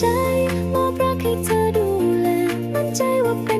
ใจมอบรักให้เธอดูแลมั่นใจว่าเป็น